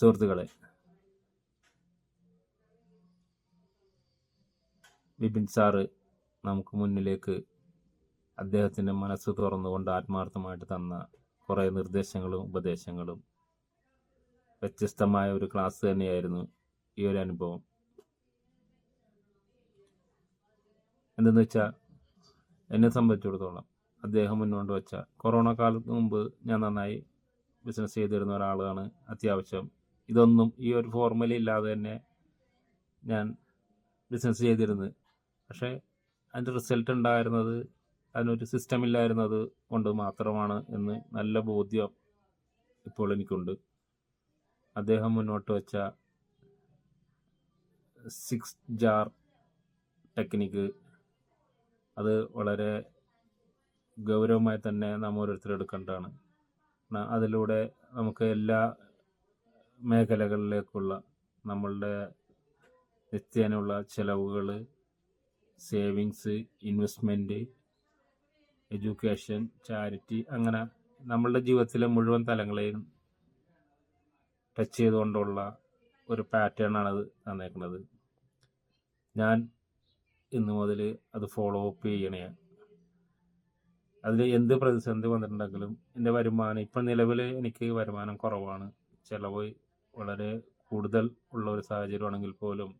സുഹൃത്തുക്കളെ. ബിപിൻ സാറ് നമുക്ക് മുന്നിലേക്ക് അദ്ദേഹത്തിന്റെ മനസ്സ് തുറന്നുകൊണ്ട് ആത്മാർത്ഥമായിട്ട് തന്ന കുറേ നിർദ്ദേശങ്ങളും ഉപദേശങ്ങളും വ്യത്യസ്തമായ ഒരു ക്ലാസ് തന്നെയായിരുന്നു ഈ ഒരു അനുഭവം. എന്തെന്ന് വെച്ചാൽ എന്നെ സംബന്ധിച്ചിടത്തോളം അദ്ദേഹം മുന്നോട്ട് വെച്ച കൊറോണ കാലത്ത് മുമ്പ് ഞാൻ നന്നായി ബിസിനസ് ചെയ്തിരുന്ന ഒരാളാണ്. അത്യാവശ്യം ഇതൊന്നും ഈ ഒരു ഫോർമുല ഇല്ലാതെ തന്നെ ഞാൻ ബിസിനസ് ചെയ്തിരുന്നത്. പക്ഷേ അതിന്റെ റിസൾട്ട് ഉണ്ടായിരുന്നത് അതിനൊരു സിസ്റ്റം ഇല്ലായിരുന്നത് കൊണ്ട് മാത്രമാണ് എന്ന് നല്ല ബോധ്യം ഇപ്പോൾ എനിക്കുണ്ട്. അദ്ദേഹം മുന്നോട്ട് വെച്ച സിക്സ് ജാർ ടെക്നിക്ക് അത് വളരെ ഗൗരവമായി തന്നെ നാം ഓരോരുത്തരും എടുക്കേണ്ടതാണ് അതിലൂടെ നമുക്ക് എല്ലാ മേഖലകളിലേക്കുള്ള നമ്മളുടെ നിത്യേനയുള്ള ചിലവുകൾ സേവിങ്സ് ഇൻവെസ്റ്റ്മെന്റ് എഡ്യൂക്കേഷൻ ചാരിറ്റി അങ്ങനെ നമ്മളുടെ ജീവിതത്തിലെ മുഴുവൻ തലങ്ങളെയും ടച്ച് ചെയ്തുകൊണ്ടുള്ള ഒരു അത് തന്നേക്കുന്നത്. ഞാൻ ഇന്നു മുതൽ അത് ഫോളോ അപ്പ് ചെയ്യണേ. അതിൽ എന്ത് പ്രതിസന്ധി വന്നിട്ടുണ്ടെങ്കിലും എന്റെ വരുമാനം ഇപ്പം നിലവിൽ എനിക്ക് വരുമാനം കുറവാണ്. ചിലവ് വളരെ കൂടുതൽ ഉള്ള ഒരു സാഹചര്യമാണെങ്കിൽ പോലും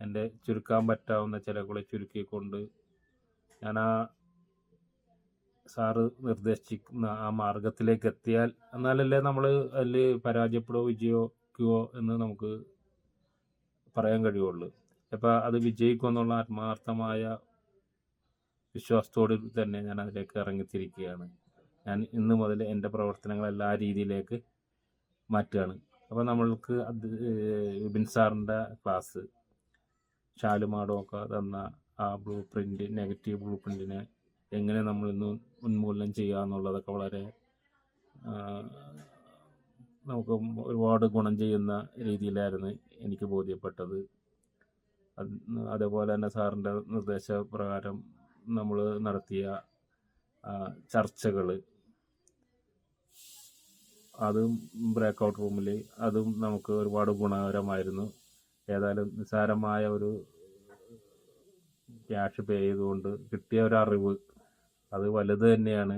എന്റെ ചുരുക്കാൻ പറ്റാവുന്ന ചിലവുകളെ ചുരുക്കിക്കൊണ്ട് ഞാൻ ആ സാറ് നിർദ്ദേശിക്കുന്ന ആ മാർഗത്തിലേക്ക് എത്തിയാൽ എന്നാലല്ലേ നമ്മൾ അതിൽ പരാജയപ്പെടുകയോ വിജയിക്കുകയോ എന്ന് നമുക്ക് പറയാൻ കഴിയുള്ളൂ. അപ്പോൾ അത് വിജയിക്കും എന്നുള്ള ആത്മാർത്ഥമായ വിശ്വാസത്തോട് തന്നെ ഞാൻ അതിലേക്ക് ഇറങ്ങിത്തിരിക്കുകയാണ്. ഞാൻ ഇന്ന് മുതൽ എന്റെ പ്രവർത്തനങ്ങളെല്ലാം എല്ലാ രീതിയിലേക്ക് മാറ്റുകയാണ്. അപ്പോൾ നമ്മൾക്ക് അത് വിപിൻ സാറിന്റെ ക്ലാസ്. ഷാലുമാടൊക്കെ തന്ന ആ ബ്ലൂ പ്രിന്റ് നെഗറ്റീവ് ബ്ലൂ പ്രിന്റിനെ എങ്ങനെ നമ്മൾ ഇന്ന് ഉന്മൂലനം ചെയ്യുക എന്നുള്ളതൊക്കെ വളരെ നമുക്ക് ഒരുപാട് ഗുണം ചെയ്യുന്ന രീതിയിലായിരുന്നു എനിക്ക് ബോധ്യപ്പെട്ടത്. അതേപോലെ തന്നെ സാറിന്റെ നിർദ്ദേശപ്രകാരം നമ്മൾ നടത്തിയ ചർച്ചകൾ അതും ബ്രേക്കൗട്ട് റൂമിൽ അതും നമുക്ക് ഒരുപാട് ഗുണകരമായിരുന്നു. ഏതായാലും നിസ്സാരമായ ഒരു ക്യാഷ് പേ ചെയ്തുകൊണ്ട് കിട്ടിയ ഒരു അറിവ് അത് വലുത് തന്നെയാണ്.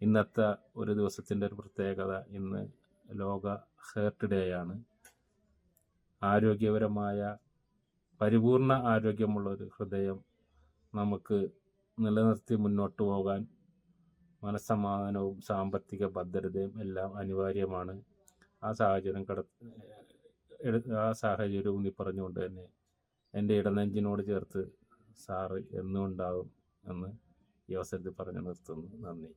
ഇന്നത്തെ ഒരു ദിവസത്തിന്റെ ഒരു പ്രത്യേകത ഇന്ന് ലോക ഹേർട്ട് ഡേ ആണ്. ആരോഗ്യപരമായ പരിപൂർണ ആരോഗ്യമുള്ള ഒരു ഹൃദയം നമുക്ക് നിലനിർത്തി മുന്നോട്ട് പോകാൻ മനസ്സമാധാനവും സാമ്പത്തിക ഭദ്രതയും എല്ലാം അനിവാര്യമാണ്. ആ സാഹചര്യം കട ആ സാഹചര്യം ഊന്നി പറഞ്ഞുകൊണ്ട് തന്നെ എന്റെ ഇടനെഞ്ചിനോട് ചേർത്ത് സാറ് എന്നും ഉണ്ടാവും എന്ന് ഈ അവസരത്തിൽ പറഞ്ഞു നിർത്തുന്നു. നന്ദി.